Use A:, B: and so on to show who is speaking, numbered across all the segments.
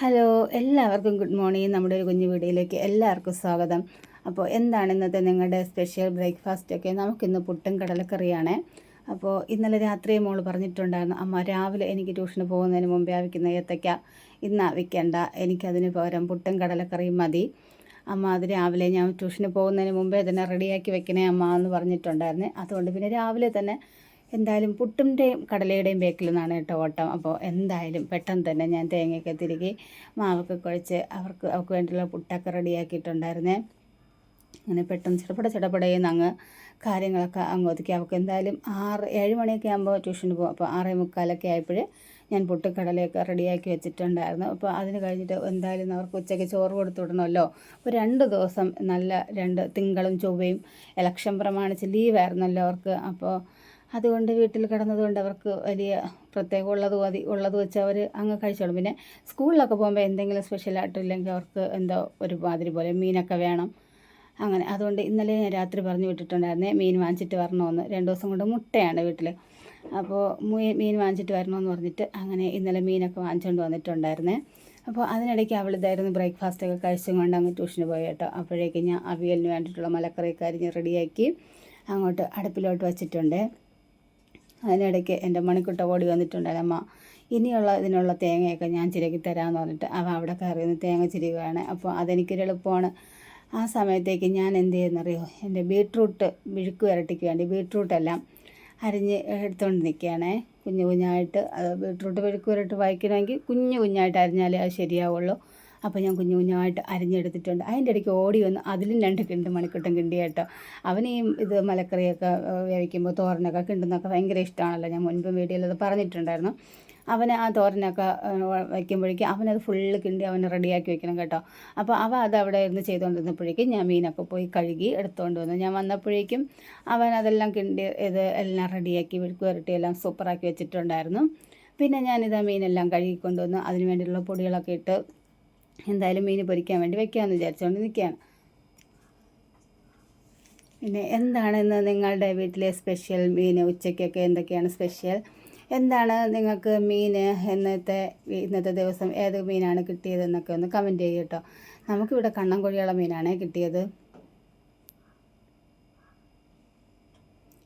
A: Hello എല്ലാവർക്കും good morning. നമ്മുടെ ഒരു കുഞ്ഞു വീഡിയോയിലേക്ക് എല്ലാവർക്കും സ്വാഗതം. അപ്പോൾ എന്താണ് ഇന്നത്തെ നിങ്ങളുടെ സ്പെഷ്യൽ ബ്രേക്ക്ഫാസ്റ്റ് ഒക്കെ? നമുക്കിന്ന് പുട്ടും കടലക്കറിയാണ്. അപ്പോൾ ഇന്നലെ രാത്രി മോൾ പറഞ്ഞിട്ടുണ്ടായിരുന്നു അമ്മ രാവിലെ എനിക്ക് ട്യൂഷന് പോകുന്നതിന് മുമ്പേ ആവിക്കുന്ന ഏത്തയ്ക്ക ഇന്ന് ആവിക്കേണ്ട എനിക്കതിന് പകരം പുട്ടും കടലക്കറിയും മതി. അമ്മ അത് രാവിലെ ഞാൻ ട്യൂഷന് പോകുന്നതിന് മുമ്പേ തന്നെ റെഡിയാക്കി വെക്കണേ അമ്മ എന്ന് പറഞ്ഞിട്ടുണ്ടായിരുന്നു. അതുകൊണ്ട് പിന്നെ രാവിലെ തന്നെ എന്തായാലും പുട്ടിന്റെയും കടലയുടെയും ബേക്കിൽ നിന്നാണ് കേട്ടോ ഓട്ടം. അപ്പോൾ എന്തായാലും പെട്ടെന്ന് തന്നെ ഞാൻ തേങ്ങയൊക്കെ തിരികെ മാവൊക്കെ കുഴച്ച് അവർക്ക് അവർക്ക് വേണ്ടിയുള്ള പുട്ടൊക്കെ റെഡിയാക്കിയിട്ടുണ്ടായിരുന്നേ. അങ്ങനെ പെട്ടെന്ന് ചിടപട ചിടപടയെന്ന് അങ്ങ് കാര്യങ്ങളൊക്കെ അങ്ങ് ഒതുക്കി. അവർക്ക് എന്തായാലും ആറ് ഏഴ് മണിയൊക്കെ ആകുമ്പോൾ ട്യൂഷന് പോകും. അപ്പോൾ ആറേ മുക്കാലൊക്കെ ആയപ്പോൾ ഞാൻ പൊട്ടിക്കടലയൊക്കെ റെഡിയാക്കി വെച്ചിട്ടുണ്ടായിരുന്നു. അപ്പോൾ അതിന് കഴിഞ്ഞിട്ട് എന്തായാലും അവർക്ക് ഉച്ചയ്ക്ക് ചോറ് കൊടുത്തു വിടണമല്ലോ. അപ്പോൾ രണ്ട് ദിവസം നല്ല രണ്ട് തിങ്കളും ചൊവ്വയും ഇലക്ഷൻ പ്രമാണിച്ച് ലീവായിരുന്നല്ലോ അവർക്ക്. അപ്പോൾ അതുകൊണ്ട് വീട്ടിൽ കിടന്നതുകൊണ്ട് അവർക്ക് വലിയ പ്രത്യേകം ഉള്ളത് മതി ഉള്ളത് വെച്ച് അവർ അങ്ങ് കഴിച്ചോളും. പിന്നെ സ്കൂളിലൊക്കെ പോകുമ്പോൾ എന്തെങ്കിലും സ്പെഷ്യലായിട്ടില്ലെങ്കിൽ അവർക്ക് എന്തോ ഒരു മാതിരി പോലെ മീനൊക്കെ വേണം. അങ്ങനെ അതുകൊണ്ട് ഇന്നലെ ഞാൻ രാത്രി പറഞ്ഞു വിട്ടിട്ടുണ്ടായിരുന്നേ മീൻ വാങ്ങിച്ചിട്ട് വരണമെന്ന് രണ്ട് ദിവസം കൊണ്ട് മുട്ടയാണ് വീട്ടിൽ അപ്പോൾ മീൻ വാങ്ങിച്ചിട്ട് വരണമെന്ന് പറഞ്ഞിട്ട് അങ്ങനെ ഇന്നലെ മീനൊക്കെ വാങ്ങിച്ചുകൊണ്ട് വന്നിട്ടുണ്ടായിരുന്നേ. അപ്പോൾ അതിനിടയ്ക്ക് അവൾ ഇതായിരുന്നു ബ്രേക്ക്ഫാസ്റ്റൊക്കെ കഴിച്ചും കൊണ്ട് അങ്ങ് ട്യൂഷന് പോയി കേട്ടോ. അപ്പോഴേക്കും ഞാൻ അവിയലിന് വേണ്ടിയിട്ടുള്ള മലക്കറിയൊക്കെ അരിഞ്ഞ് റെഡിയാക്കി അങ്ങോട്ട് അടുപ്പിലോട്ട് വച്ചിട്ടുണ്ട്. അതിനിടയ്ക്ക് എന്റെ മണിക്കുട്ട ഓടി വന്നിട്ടുണ്ടായിരുന്നു. അമ്മ ഇനിയുള്ള ഇതിനുള്ള തേങ്ങയൊക്കെ ഞാൻ ചിരകി തരാമെന്ന് പറഞ്ഞിട്ട് അവ അവിടെ കയറി തേങ്ങ ചിരികയാണ് അപ്പോൾ അതെനിക്കൊരു എളുപ്പമാണ്. ആ സമയത്തേക്ക് ഞാൻ എന്ത് ചെയ്യുന്നറിയോ? എന്റെ ബീട്രൂട്ട് മിഴുക്ക് വരട്ടിക്ക് വേണ്ടി ബീട്രൂട്ടെല്ലാം അരിഞ്ഞ് എടുത്തുകൊണ്ട് നിൽക്കുകയാണേ. കുഞ്ഞു കുഞ്ഞായിട്ട് അത് ബീട്രൂട്ട് മിഴുക്ക് വരട്ട് വായിക്കണമെങ്കിൽ കുഞ്ഞു കുഞ്ഞായിട്ട് അരിഞ്ഞാലേ അത് ശരിയാവുള്ളൂ. അപ്പോൾ ഞാൻ കുഞ്ഞു കുഞ്ഞായിട്ട് അരിഞ്ഞെടുത്തിട്ടുണ്ട്. അതിന്റെ ഇടയ്ക്ക് ഓടി വന്ന് അതിലും രണ്ട് കിണ്ട് മണിക്കുട്ടൻ കിണ്ടി കേട്ടോ. അവന് ഈ ഇത് മലക്കറിയൊക്കെ വേവിക്കുമ്പോൾ തോരനൊക്കെ കിണ്ടുന്നൊക്കെ ഭയങ്കര ഇഷ്ടമാണല്ലോ ഞാൻ മുൻപ് വീഡിയോയിൽ അത് പറഞ്ഞിട്ടുണ്ടായിരുന്നു. അവന് ആ തോരനൊക്കെ വയ്ക്കുമ്പോഴേക്കും അവനത് ഫുള്ള് കിണ്ടി അവനെ റെഡിയാക്കി വെക്കണം കേട്ടോ. അപ്പോൾ അവ അത് അവിടെ ഇരുന്ന് ചെയ്തുകൊണ്ടിരുന്നപ്പോഴേക്കും ഞാൻ മീനൊക്കെ പോയി കഴുകി എടുത്തുകൊണ്ട് വന്നു. ഞാൻ വന്നപ്പോഴേക്കും അവൻ അതെല്ലാം കിണ്ടി ഇത് എല്ലാം റെഡിയാക്കി വിഴുക്ക് വരട്ടി എല്ലാം സൂപ്പറാക്കി വെച്ചിട്ടുണ്ടായിരുന്നു. പിന്നെ ഞാനിത് മീനെല്ലാം കഴുകിക്കൊണ്ടുവന്ന്. അതിന് വേണ്ടിയുള്ള പൊടികളൊക്കെ ഇട്ട് എന്തായാലും മീൻ പൊരിക്കാൻ വേണ്ടി വെക്കാമെന്ന് വിചാരിച്ചുകൊണ്ട് നിൽക്കുകയാണ് പിന്നെ എന്താണെന്ന് നിങ്ങളുടെ വീട്ടിലെ സ്പെഷ്യൽ മീൻ ഉച്ചയ്ക്കൊക്കെ എന്തൊക്കെയാണ് സ്പെഷ്യൽ? എന്താണ് നിങ്ങൾക്ക് മീൻ ഇന്നത്തെ ഇന്നത്തെ ദിവസം ഏത് മീനാണ് കിട്ടിയതെന്നൊക്കെ ഒന്ന് കമന്റ് ചെയ്യുക കേട്ടോ. നമുക്കിവിടെ കണ്ണൻകോഴിയുള്ള മീനാണ് കിട്ടിയത്.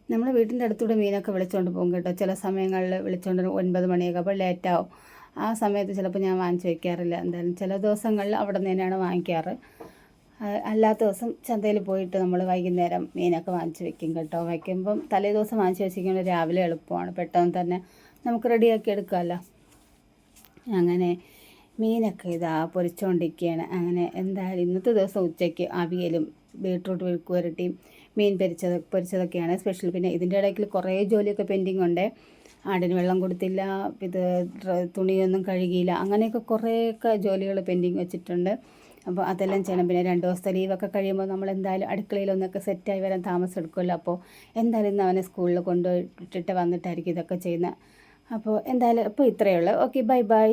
A: നമ്മൾ വീട്ടിന്റെ അടുത്തൂടെ മീനൊക്കെ വിളിച്ചുകൊണ്ട് പോകും കേട്ടോ. ചില സമയങ്ങളിൽ വിളിച്ചുകൊണ്ട് ഒൻപത് മണിയൊക്കെ അപ്പോൾ ലേറ്റാവും ആ സമയത്ത് ചിലപ്പോൾ ഞാൻ വാങ്ങിച്ച് വയ്ക്കാറില്ല എന്തായാലും ചില ദിവസങ്ങളിൽ അവിടെ നിന്ന് തന്നെയാണ് വാങ്ങിക്കാറ്. അല്ലാത്ത ദിവസം ചന്തയിൽ പോയിട്ട് നമ്മൾ വൈകുന്നേരം മീനൊക്കെ വാങ്ങിച്ച് വെക്കും കേട്ടോ. വയ്ക്കുമ്പം തലേ ദിവസം വാങ്ങിച്ച് വെച്ചിരിക്കുന്നത് രാവിലെ എളുപ്പമാണ്. പെട്ടെന്ന് തന്നെ നമുക്ക് റെഡിയാക്കി എടുക്കാമല്ലോ. അങ്ങനെ മീനൊക്കെ ഇതാ പൊരിച്ചുകൊണ്ടിരിക്കുകയാണ് അങ്ങനെ എന്തായാലും ഇന്നത്തെ ദിവസം ഉച്ചയ്ക്ക് അവിയലും ബീട്രൂട്ട് വിൽക്കുവരട്ടിയും മീൻ പൊരിച്ചത് പൊരിച്ചതൊക്കെയാണ് സ്പെഷ്യൽ. പിന്നെ ഇതിന്റെ ഇടയ്ക്ക് കുറേ ജോലിയൊക്കെ പെൻഡിങ് ഉണ്ട് ആടിന് വെള്ളം കൊടുത്തില്ല ഇത് തുണിയൊന്നും കഴുകിയില്ല അങ്ങനെയൊക്കെ കുറേയൊക്കെ ജോലികൾ പെൻഡിങ് വെച്ചിട്ടുണ്ട്. അപ്പോൾ അതെല്ലാം ചെയ്യണം. പിന്നെ രണ്ട് ദിവസത്തെ ലീവൊക്കെ കഴിയുമ്പോൾ നമ്മൾ എന്തായാലും അടുക്കളയിലൊന്നൊക്കെ സെറ്റായി വരാൻ താമസം എടുക്കുമല്ലോ. അപ്പോൾ എന്തായാലും ഇന്ന് അവനെ സ്കൂളിൽ കൊണ്ടുപോയിട്ടിട്ട് വന്നിട്ടായിരിക്കും ഇതൊക്കെ ചെയ്യുന്നത് അപ്പോൾ എന്തായാലും ഇപ്പോൾ ഇത്രയേ ഉള്ളൂ. Okay bye bye.